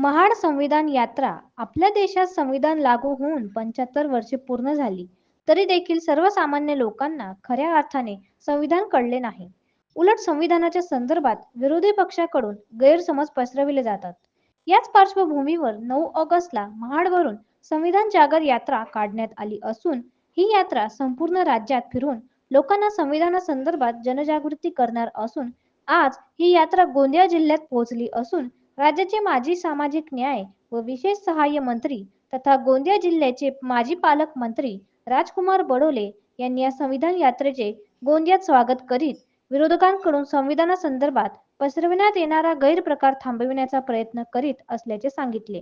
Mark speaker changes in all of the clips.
Speaker 1: महाड संविधान यात्रा आपल्या देशात संविधान लागू होऊन पंच्याहत्तर वर्षे पूर्ण झाली. तरी देखील सर्वसामान्य लोकांना खऱ्या अर्थाने संविधान कळले नाही. उलट संविधानाच्या संदर्भात विरोधी पक्षाकडून गैरसमज पसरविले जातात. याच पार्श्वभूमीवर नऊ ऑगस्टला महाडवरून संविधान जागर यात्रा काढण्यात आली असून ही यात्रा संपूर्ण राज्यात फिरून लोकांना संविधानासंदर्भात जनजागृती करणार असून आज ही यात्रा गोंदिया जिल्ह्यात पोहोचली असून राज्याचे माजी सामाजिक न्याय व विशेष सहाय्य मंत्री तथा गोंदिया जिल्ह्याचे माजी पालकमंत्री राजकुमार बडोले यांनी या संविधान यात्रेचे गोंदियात स्वागत करीत विरोधकांकडून संविधानासंदर्भात पसरविण्यात येणारा गैरप्रकार थांबविण्याचा प्रयत्न करीत असल्याचे सांगितले.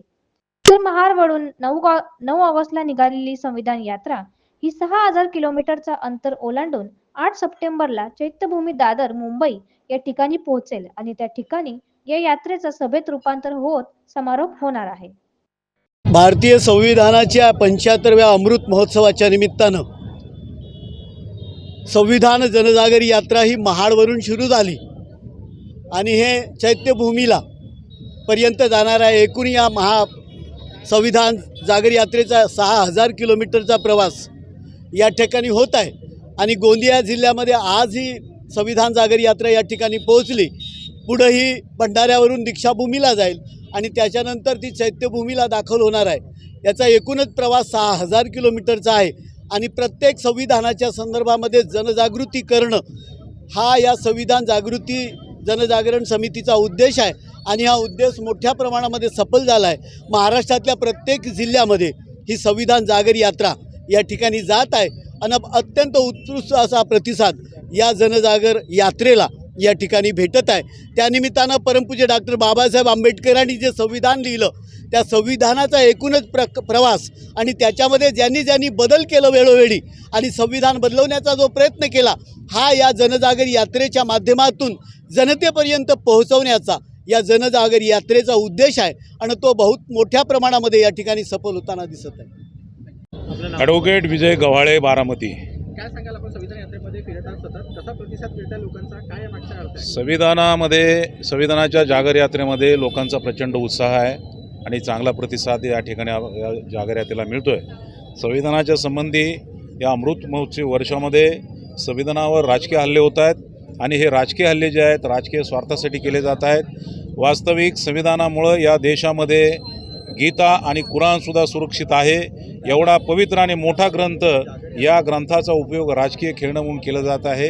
Speaker 1: तर महाडवरून नऊ नऊ ऑगस्टला निघालेली संविधान यात्रा ही सहा हजार किलोमीटरचा अंतर ओलांडून आठ सप्टेंबरला चैत्यभूमी दादर मुंबई या ठिकाणी पोहोचेल आणि त्या ठिकाणी या यात्रेचं सभेत रूपांतर होत समारोप होणार आहे.
Speaker 2: भारतीय संविधानाच्या पंच्याहत्तरव्या अमृत महोत्सवाच्या निमित्तानं संविधान जनजागरी यात्रा ही महाडवरून सुरू झाली आणि हे चैत्यभूमीला पर्यंत जाणाऱ्या एकूण या महा संविधान जागर यात्रेचा सहा हजार किलोमीटरचा प्रवास या ठिकाणी होत आहे. आणि गोंदिया जिल्ह्यामध्ये आज ही संविधान जागर यात्रा या ठिकाणी पोहोचली. पुढं ही भंडाऱ्यावरून दीक्षाभूमीला जाईल आणि त्याच्यानंतर ती चैत्यभूमीला दाखल होणार आहे. याचा एकूणच प्रवास सहा हजार किलोमीटरचा आहे आणि प्रत्येक संविधानाच्या संदर्भामध्ये जनजागृती करणं हा या संविधान जागृती जनजागरण समितीचा उद्देश आहे आणि हा उद्देश मोठ्या प्रमाणामध्ये सफल झाला आहे. महाराष्ट्रातल्या प्रत्येक जिल्ह्यामध्ये ही संविधान जागर यात्रा या ठिकाणी जात आहे. आणि अत्यंत उत्कृष्ट असा प्रतिसाद या जनजागर यात्रेला या ठिकाणी भेटत आहे. त्यानिमित्तानं परमपूज्य डॉक्टर बाबासाहेब आंबेडकरांनी जे संविधान लिहिलं त्या संविधानाचा एकूणच प्र प्रवास आणि त्याच्यामध्ये ज्यांनी ज्यांनी बदल केलं वेळोवेळी आणि संविधान बदलवण्याचा जो प्रयत्न केला हा या जनजागर यात्रेच्या माध्यमातून जनतेपर्यंत पोहोचवण्याचा या जनजागर यात्रेचा उद्देश आहे. आणि तो बहुत मोठ्या प्रमाणामध्ये या ठिकाणी सफल होताना दिसत आहे.
Speaker 3: ॲडव्होकेट विजय गव्हाळे बारामती.
Speaker 4: काय सांगाल आपण? संविधान यात्रेमध्ये फिरतात सतत कसा प्रतिसाद मिळतोय लोकांचा? काय या मागचा अर्थ? आहे
Speaker 3: संविधानामध्ये संविधानाच्या जागर यात्रेमध्ये लोकांचा प्रचंड उत्साह आहे आणि चांगला प्रतिसाद या ठिकाणी या जागर यात्रेला मिळतो आहे संविधानाच्या संबंधी या अमृत महोत्सवी वर्षामध्ये संविधानावर राजकीय हल्ले होत आहेत आणि हे राजकीय हल्ले जे आहेत राजकीय स्वार्थासाठी केले जात आहेत. वास्तविक संविधानामुळं या देशामध्ये गीता आणि कुराणसुद्धा सुरक्षित आहे. एवढा पवित्र आणि मोठा ग्रंथ या ग्रंथाचा उपयोग राजकीय खेळणं म्हणून केलं जात आहे.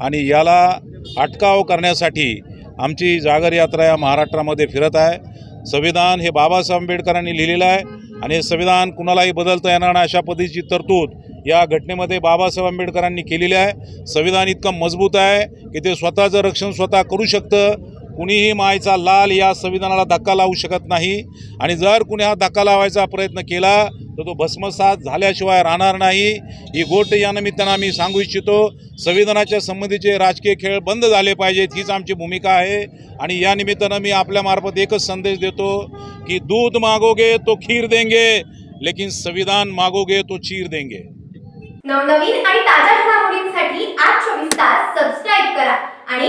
Speaker 3: आणि याला अटकाव करण्यासाठी आमची जागर यात्रा या महाराष्ट्रामध्ये फिरत आहे. संविधान हे बाबासाहेब आंबेडकरांनी लिहिलेलं आहे. आणि संविधान कुणालाही बदलता येणार नाही अशा पद्धतीची तरतूद या घटनेमध्ये बाबासाहेब आंबेडकरांनी केलेली आहे. संविधान इतकं मजबूत आहे की ते स्वतःचं रक्षण स्वतः करू शकतं. कुणीही मायचा लाल या संविधानाला धक्का लावू शकत नाही. आणि जर कुणी हा धक्का लावायचा प्रयत्न केला तर तो भस्मसात झाल्याशिवाय राहणार नाही. ही गोष्ट या निमित्तानं आम्ही सांगू इच्छितो संविधानाच्या संबंधीचे राजकीय खेळ बंद झाले पाहिजेत हीच आमची भूमिका आहे. आणि या निमित्तानं मी आपल्यामार्फत एकच संदेश देतो की दूध मागोगे तो खीर देंगे लेकिन संविधान मागोगे तो चीर देंगे.
Speaker 5: नवनवीन आणि ताज्या घडामोडींसाठी आज चोवीस तास सबस्क्राईब करा आणि